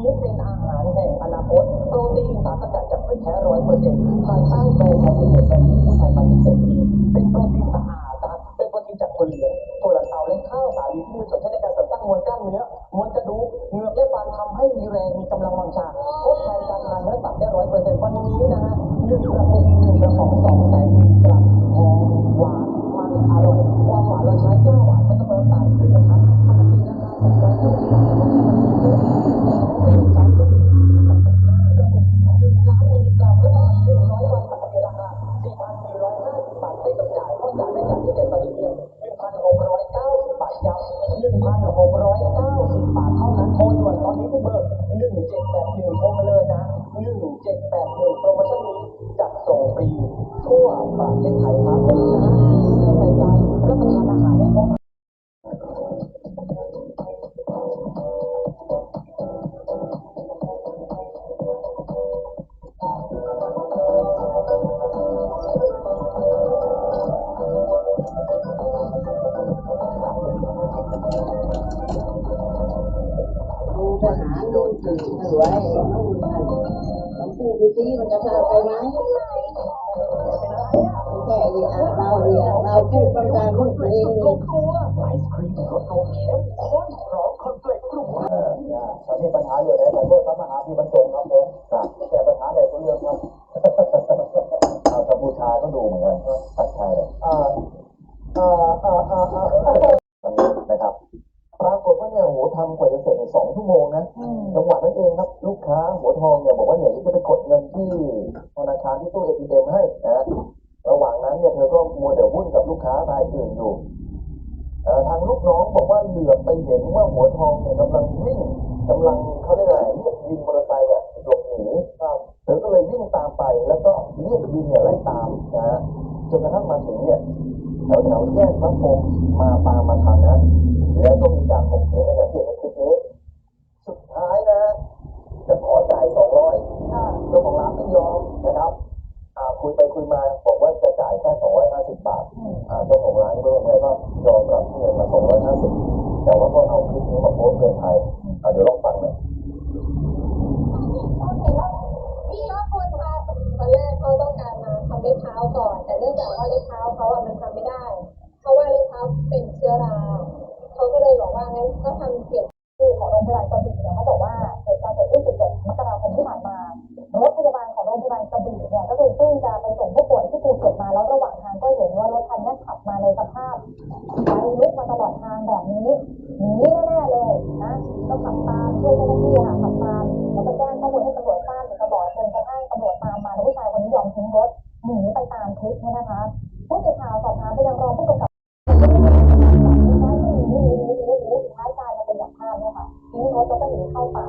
นี้เป็นอาหารแห่งอนาคตโปรตีนสารสกัดจากพืชแท้ร้อยเปอร์เซ็นต์ภายใต้แบรนด์ของเด็กแบรนด์ผู้ชายปฏิเสธทีเป็นโปรตีนสะอาดนะเป็นโปรตีนจากถั่วเหลืองถั่วลันเตาและข้าวสาลีที่มีส่วนช่วยในการเสริมสร้างมวลกล้ามเนื้อมวลกระดูกเหงือกและฟันทำให้มีแรงมีกำลังวังชาทดแทนการทานเนื้อสัตว์ได้ร้อยเปอร์เซ็นต์วันนี้นะฮะหนึ่งกระปุกหนึ่งกระป๋องสองแสนกรัมหอมหวานมันอร่อยความหวานเราใช้แก้วหวาน นึ่งเจ็ดแปดหนึ่งโทรมาเลยนะหนึ่งเจ็ดแปดหนึ่งโปรโมชั่นนี้จัดส่งฟรีทั่วประเทศไทยครับนะเรื่องรายการรับประทานอาหารเนี่ยผม ดูไปหาลูกสื่อสวยน้องบุญพันธ์น้องพูดดูซิมันจะพาไปไหมแค่เรียนเราเรียนเราพูดต้องการลูกเองลงตัวไอศครีมรสนมเข้มข้นพร้อมคอนเฟลกกลุ่มเออตอนนี้ปัญหาอยู่ในขอโทษครับมหาพี่บรรงครับผมแต่ปัญหาใดทุกเรื่องครับเอากัมพูชาก็ดูเหมือนกันผัดไทยอ่าอ่าอ่าอ่าอ่านะครับปรากฏว่าเนี่ยโหทำกว่าจะเสร็จ องชั่วโมงนะจังหวะนั้นเองครับลูกค้าหัวทองเนี่ยบอกว่าเนี่ยจะไปกดเงินที่ธนาคารที่ตู้เอทีเอ็มให้นะระหว่างนั้นเนี่ยเธอก็มัวแต่วุ่นกับลูกค้ารายอื่นอยู่เอ่อทางลูกน้องบอกว่าเหลือบไปเห็นว่าหัวทองเนี่ยกำลังวิ่งกำลังเขาเรียกอะไรเรียกวินมอเตอร์ไซค์เนี่ยหลบหนีเธอก็เลยวิ่งตามไป แล้วก็เรียกวินเนี่ยไล่ตามนะฮะจนกระทั่งมาถึงเนี่ยแถวแถวๆแยกพระพรหมมาตาาของร้านไม่ยอมนะครับคุยไปคุยมาบอกว่าจะจ่ายแค่สองร้อยห้าสิบาทอ่าเจ้าของร้านก็เลยก็ยอมรับเงินมาสองร้อยห้าสิบแต่ว่าก็เอาคลิปนี้มาโพสเตือนภัยอ่าเดี๋ยวลองฟังหน่อยพี่ก็ควรทาตอนแรกเขาต้องการมาทำเล็บเท้าก่อน แต่เนื่องจากว่าเล็บเท้าเขาอะมันทำไม่ได้ เพราะว่าเล็บเท้าเป็นเชื้อราเขาก็เลยบอกว่างั้นก็ทำเปลี่ยนชื่อของโรงพยาบาลกระบี่เนี่ยเขาบอกว่าเหตุการณ์เกิดขึ้น17มก ไฟลุกมาตลอดทางแบบนี้หนีแน่ๆเลยนะก็ขับตามช่วยเจ้าหน้าที่ค่ะขับตามแล้วก็แจ้งข้อมูลให้ตำรวจทราบถึงตลอดจนกระทั่งตำรวจตามมาแล้วผู้ชายคนนี้ยอมทิ้งรถหนีไปตามคลิปเนี่ยนะคะผู้สื่อข่าวสอบถามไปยังรองผู้กำกับท้ายก็หนีหนีหนีหนีหนีสุดท้ายกลายมาเป็นอย่างภาพเนี่ยค่ะทิ้งรถแล้วก็หนีเข้าป่า